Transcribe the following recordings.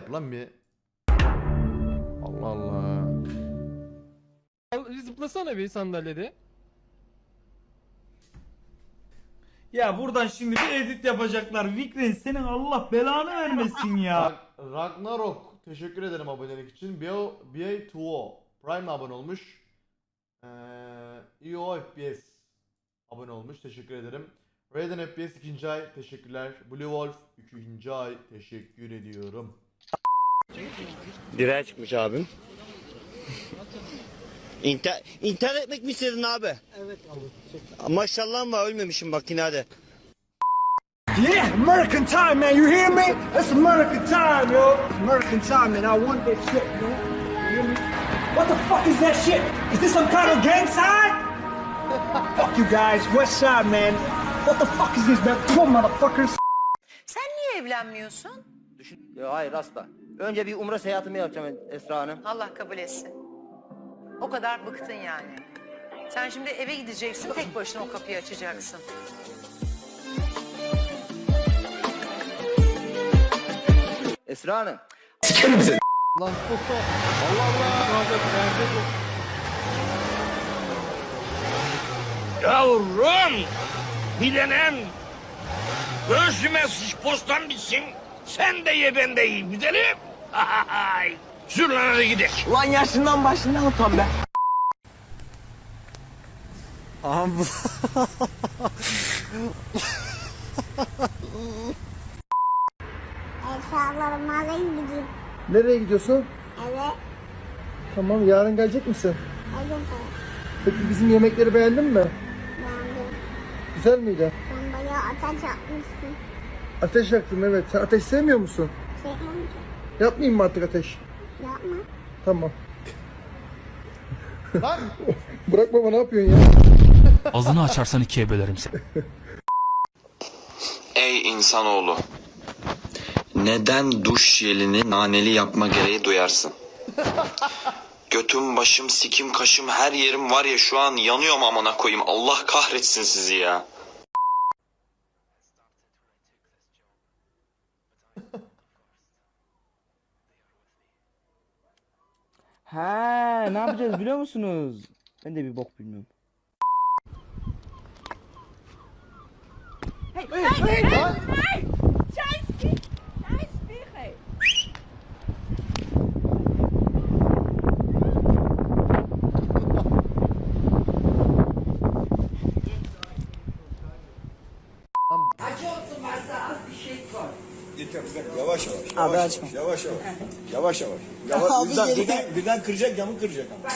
Yap lan bir. Allah Allah. Al, bir Zıplasana bir sandalyede. Ya buradan şimdi bir edit yapacaklar. Vikren senin Allah belanı vermesin ya. Rag- Ragnarok teşekkür ederim abonelik için. BA BA2O Prime abone olmuş. Ee, EO FPS abone olmuş. Teşekkür ederim. Raiden FPS ikinci ay teşekkürler. Blue Wolf ikinci ay teşekkür ediyorum. Direğe çıkmış abim. İnter intihar etmek mi istedin abi? Evet abi. Maşallah var ölmemişim bak yine hadi. Yeah, American time, man. You hear me? That's American time, yo. American time, man. I want that shit, man. You hear me? What the fuck is that shit? Is this some kind of gang sign? fuck you guys, West Side, man. What the fuck is this, man? Come on, motherfuckers. Sen niye evlenmiyorsun? Düşün. Hayır asla. Önce bir umre seyahatimi yapacağım Esra Hanım. Allah kabul etsin. O kadar bıktın yani. Sen şimdi eve gideceksin, tek başına o kapıyı açacaksın. Esra Hanım. Lan Allah Yavrum, bilenem. Göğsüme sıç postan bitsin. Sen de ye ben de yiyeyim gidelim. Sür lan hadi gidelim. Lan yaşından başından utan be. Eşyalarım mağazaya gideyim. Nereye gidiyorsun? Eve Tamam, yarın gelecek misin? aldım Peki bizim yemekleri beğendin mi? Beğendim. Güzel miydi? Sen bayağı ateş yapmışsın. Ateş yaktım evet. Sen ateş sevmiyor musun? Sevmem Yapmayayım mı artık ateş? Yapma. Tamam. Lan Bırak baba ne yapıyorsun ya? Ağzını açarsan ikiye bölerim seni. Ey insanoğlu! Neden duş jelini naneli yapma gereği duyarsın? Götüm, başım, sikim, kaşım, her yerim var ya şu an yanıyorum amına koyayım. Allah kahretsin sizi ya. Ha, ne yapacağız biliyor musunuz? Ben de bir bok bilmiyorum. Yavaş yavaş. Abi açma. Yavaş yavaş. Yavaş yavaş. Yavaş. birden, birden, birden kıracak camı kıracak ama.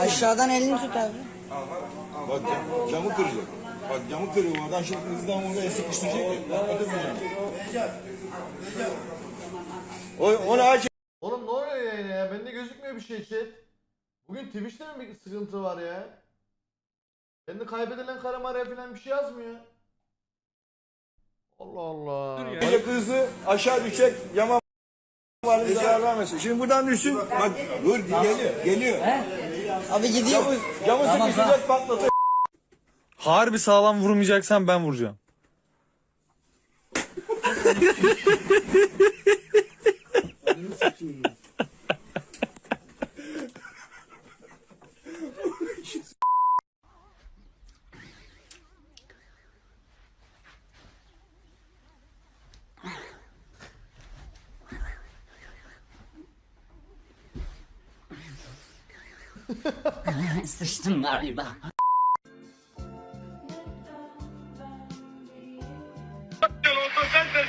Aşağıdan elini tut abi. Bak cam- camı kıracak. Bak camı kırıyor oradan şimdi hızdan oraya sıkıştıracak ya. Bak atamayacağım. O, onu aç. oğlum ne oluyor yayına ya? Bende gözükmüyor bir şey chat. Bugün Twitch'te mi bir sıkıntı var ya? Bende kaybedilen kare mare falan bir şey yazmıyor. Allah Allah. Kıracak hızı aşağı düşecek cama varlığı zarar vermesin. Şimdi buradan düşsün. Bak dur geliyor. Geliyor. Abi gidiyor. Camı, camı sıkıştıracak patlatacak. Harbi sağlam vurmayacaksan ben vuracağım. Sıçtım galiba.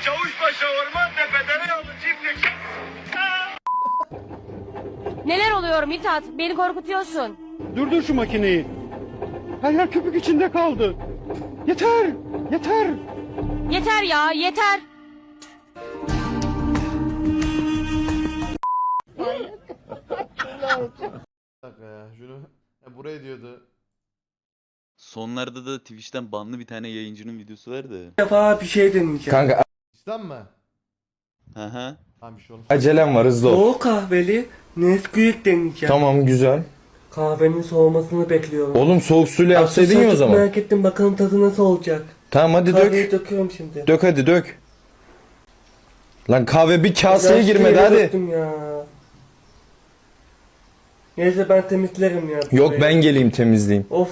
Çavuşbaşı çiftlik. Neler oluyor Mithat? Beni korkutuyorsun. Durdur şu makineyi. Her yer köpük içinde kaldı. Yeter! Yeter! Yeter ya yeter. Dakika ya şunu ya buraya diyordu. Sonlarda da Twitch'ten banlı bir tane yayıncının videosu var da. defa bir şey deneyeceğim. İslam mı? Hı hı. Tamam bir şey olmaz. Acelem var hızlı ol. Soğuk kahveli Nesquik deneyeceğim. Tamam güzel. Kahvenin soğumasını bekliyorum. Oğlum soğuk suyla yapsaydın ya o zaman. Merak ettim bakalım tadı nasıl olacak. Tamam hadi Kahveyi dök. döküyorum şimdi. Dök hadi dök. Lan kahve bir kaseye girmedi hadi. Ya. Neyse ben temizlerim ya. Yok ben geleyim temizleyeyim. Of.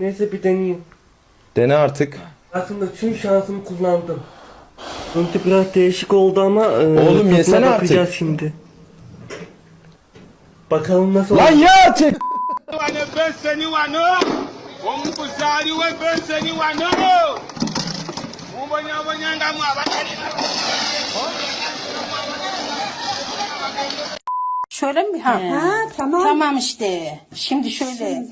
Neyse bir deneyeyim. Dene artık. Aslında tüm şansımı kullandım. Önce biraz değişik oldu ama e, Oğlum yesene artık. bakacağız şimdi. Bakalım nasıl Lan olacak. ye artık. Ben seni var no. Omu kusari we ben seni. Şöyle mi? Ha, tamam. Tamam işte. Şimdi şöyle.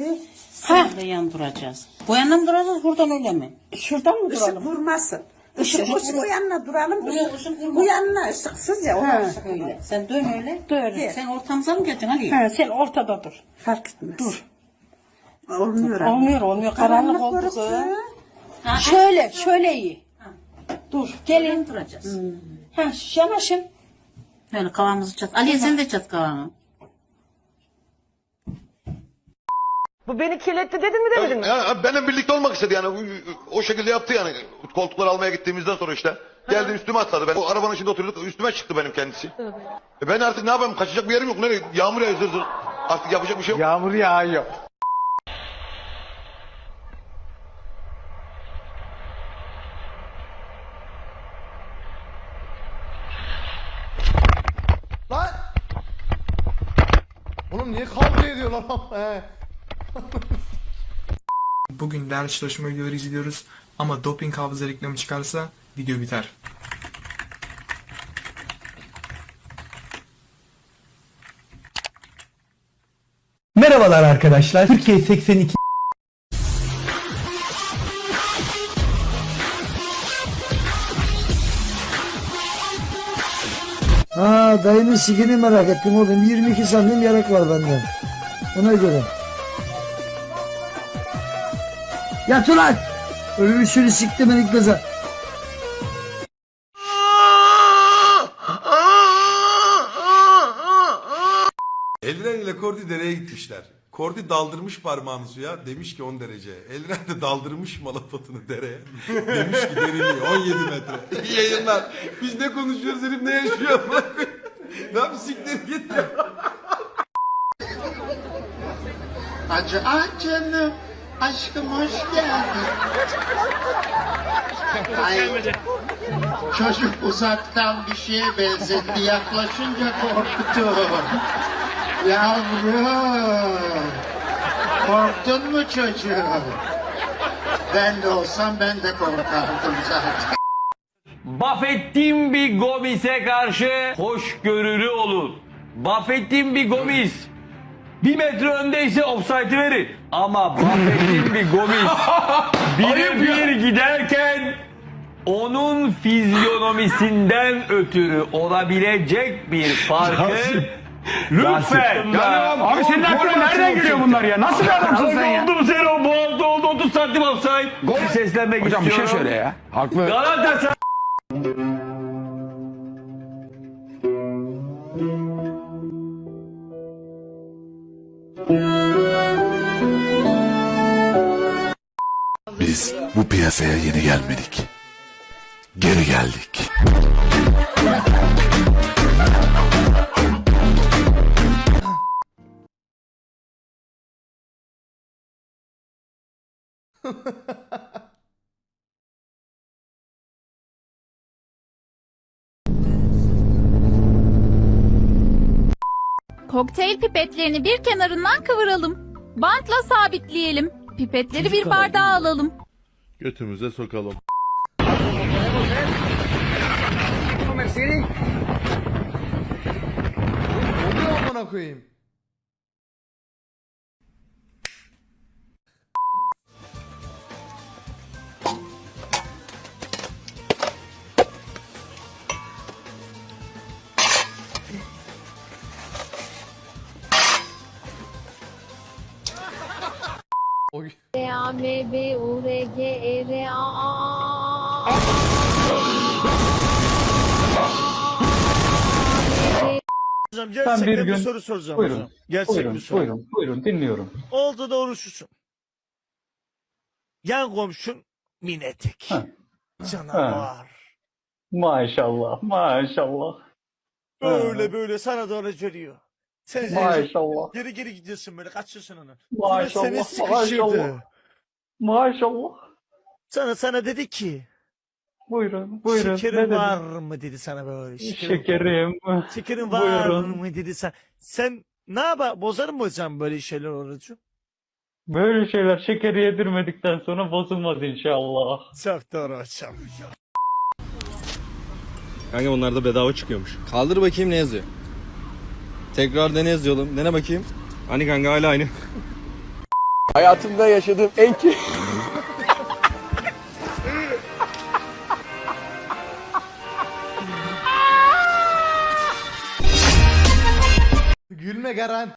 ha. yan duracağız. Bu yandan mı duracağız buradan öyle mi? Şuradan mı duralım? Işık vurmasın. Işık, Işık, bu yanına duralım. Bu, bu yanına ışıksız ya. Ha, öyle. Sen dön öyle. Dön. Sen ortamıza mı geldin Ali? Ha, sen ortada dur. Fark etmez. Dur. Olmuyor. Olmuyor olmuyor. Karanlık oldu. Ha, şöyle şöyle iyi. Dur. Gelin. Duracağız. Ha, yanaşın. Yani kavamızı çat. Ali sen de çat kavamı. Bu beni kirletti dedin mi demedin mi? Ya, benimle birlikte olmak istedi yani o şekilde yaptı yani koltukları almaya gittiğimizden sonra işte geldi üstüme atladı ben o arabanın içinde oturduk üstüme çıktı benim kendisi. E ben artık ne yapayım kaçacak bir yerim yok nereye yağmur yağıyor zır zır artık yapacak bir şey yok. Yağmur yağıyor. Oğlum niye kavga ediyorlar ama he? Bugün ders çalışma videoları izliyoruz ama doping hafıza reklamı çıkarsa video biter. Merhabalar arkadaşlar. Türkiye 82 Dayının sigini merak ettim oğlum. 22 santim yarak var benden. Ona göre. Yat ulan! Ölmüşünü siktim ben ilk mezar. Eldiren ile Kordi dereye gitmişler. Kordi daldırmış parmağını suya. Demiş ki 10 derece. Eldiren de daldırmış malapatını dereye. Demiş ki derinliği 17 metre. İyi yayınlar. Biz ne konuşuyoruz herif ne yaşıyor? Yap siktir git ya. Acı ah canım. Aşkım hoş geldin. Ay, çocuk uzaktan bir şeye benzetti. Yaklaşınca korktu. Yavrum. Korktun mu çocuğum? Ben de olsam ben de korkardım zaten. Buffett'in bir Gomis'e karşı hoşgörülü olun. Buffett'in bir Gomis bir metre öndeyse offside'ı verin. Ama Buffett'in bir Gomis bire bir giderken onun fizyonomisinden ötürü olabilecek bir farkı lütfen. Abi senin aklına nereden geliyor bunlar ya? Nasıl bir adamsın sen ya? Oldu mu sen o boğazda oldu 30 santim offside. Gol seslenmek Hocam bir istiyorum. şey söyle ya. Haklı. Galatasaray piyasaya yeni gelmedik. Geri geldik. Kokteyl pipetlerini bir kenarından kıvıralım. Bantla sabitleyelim. Pipetleri bir bardağa alalım. Götümüze sokalım. Oluyor amına koyayım. A M B U R G E R A A Gerçekten bir, gün... soru soracağım. Buyurun. Gerçek Buyurun, bir soru. buyurun, buyurun dinliyorum. Oldu da oruçlusun. Yan komşun minetik. Ha. Canavar. Maşallah maşallah. Böyle böyle sana doğru geliyor. Sen Maşallah. geri geri gidiyorsun böyle kaçıyorsun onu. Maşallah, maşallah. Maşallah. Sana sana dedi ki Buyurun buyurun. şekerin var mı dedi sana böyle. Şekerim. Şekerin var Buyurun. mı dedi sen. Sen ne yapar bozar mı hocam böyle şeyler orucu? Böyle şeyler şekeri yedirmedikten sonra bozulmaz inşallah. Çok doğru hocam. Kanka onlar da bedava çıkıyormuş. Kaldır bakayım ne yazıyor. Tekrar dene yazıyorum. Dene bakayım. Hani kanka hala aynı. Hayatımda yaşadığım en Gülme garanti.